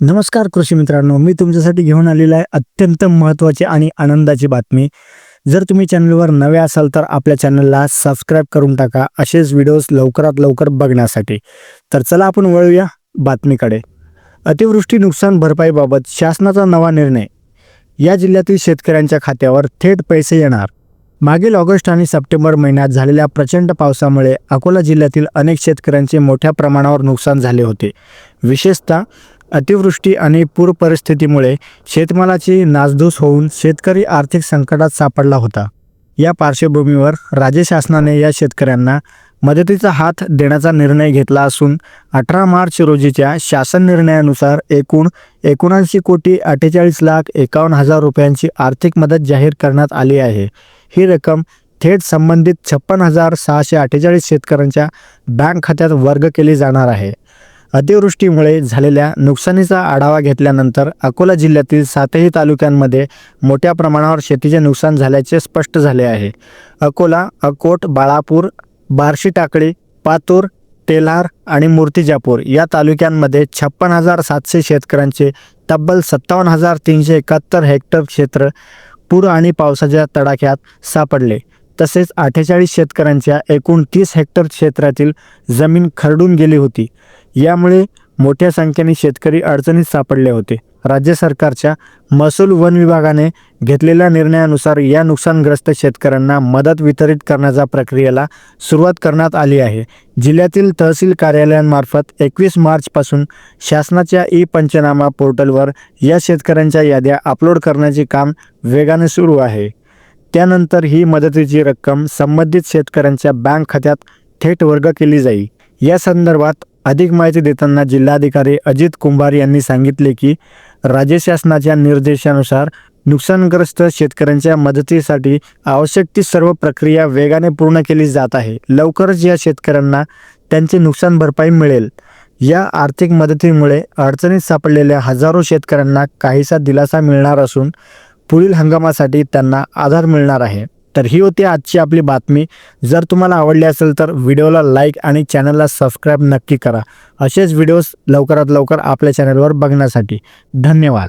नमस्कार कृषी मित्रांनो मी तुमच्यासाठी घेऊन आलेला आहे अत्यंत महत्त्वाची आणि आनंदाची बातमी. जर तुम्ही चॅनलवर नवे असाल तर आपल्या चॅनलला सबस्क्राईब करून टाका असेच व्हिडिओज लवकरात लवकर बघण्यासाठी. तर चला आपण वळूया बातमीकडे. अतिवृष्टी नुकसान भरपाईबाबत शासनाचा नवा निर्णय. या जिल्ह्यातील शेतकऱ्यांच्या खात्यावर थेट पैसे येणार. मागील ऑगस्ट आणि सप्टेंबर महिन्यात झालेल्या प्रचंड पावसामुळे अकोला जिल्ह्यातील अनेक शेतकऱ्यांचे मोठ्या प्रमाणावर नुकसान झाले होते. विशेषतः अतिवृष्टी आणि पूर परिस्थितीमुळे शेतमालाची नासधूस होऊन शेतकरी आर्थिक संकटात सापडला होता. या पार्श्वभूमीवर राज्य शासनाने या शेतकऱ्यांना मदतीचा हात देण्याचा निर्णय घेतला असून अठरा मार्च रोजीच्या शासन निर्णयानुसार एकूण एकोणऐंशी कोटी अठ्ठेचाळीस लाख एकावन्न हजार रुपयांची आर्थिक मदत जाहीर करण्यात आली आहे. ही रक्कम थेट संबंधित छप्पन हजार सहाशे अठ्ठेचाळीस शेतकऱ्यांच्या बँक खात्यात वर्ग केली जाणार आहे. अतिवृष्टीमुळे झालेल्या नुकसानीचा आढावा घेतल्यानंतर अकोला जिल्ह्यातील सातही तालुक्यांमध्ये मोठ्या प्रमाणावर शेतीचे नुकसान झाल्याचे स्पष्ट झाले आहे. अकोला अकोट बाळापूर बार्शी टाकळी पातूर तेल्हार आणि मूर्तिजापूर या तालुक्यांमध्ये छप्पन हजार सातशे शेतकऱ्यांचे तब्बल सत्तावन्न हजार तीनशे एकाहत्तर हेक्टर क्षेत्र पूर आणि पावसाच्या तडाख्यात सापडले. तसेच अठ्ठेचाळीस शेतकऱ्यांच्या एकूण तीस हेक्टर क्षेत्रातील जमीन खरडून गेली होती. यामुळे मोठ्या संख्येने शेतकरी अडचणीत सापडले होते. राज्य सरकारच्या महसूल वन विभागाने घेतलेल्या निर्णयानुसार या नुकसानग्रस्त शेतकऱ्यांना मदत वितरित करण्याच्या प्रक्रियेला सुरुवात करण्यात आली आहे. जिल्ह्यातील तहसील कार्यालयांमार्फत एकवीस मार्चपासून शासनाच्या ई पंचनामा पोर्टलवर या शेतकऱ्यांच्या याद्या अपलोड करण्याचे काम वेगाने सुरू आहे. त्यानंतर ही मदतीची रक्कम संबंधित शेतकऱ्यांच्या बँक खात्यात थेट वर्ग केली जाईल. या संदर्भात अधिक माहिती देताना जिल्हाधिकारी अजित कुंभार यांनी सांगितले की राज्य शासनाच्या निर्देशानुसार नुकसानग्रस्त शेतकऱ्यांच्या मदतीसाठी आवश्यक ती सर्व प्रक्रिया वेगाने पूर्ण केली जात आहे. लवकरच या शेतकऱ्यांना त्यांची नुकसान भरपाई मिळेल. या आर्थिक मदतीमुळे अडचणीत सापडलेल्या हजारो शेतकऱ्यांना काहीसा दिलासा मिळणार असून पुढील हंगामासाठी त्यांना आधार मिळणार आहे. तर ही होती आजची आपली बातमी. जर तुम्हाला आवडली असेल तर व्हिडिओला लाईक आणि चॅनलला सबस्क्राईब नक्की करा. असेच व्हिडिओज लवकरात लवकर आपल्या चॅनलवर बघण्यासाठी. धन्यवाद.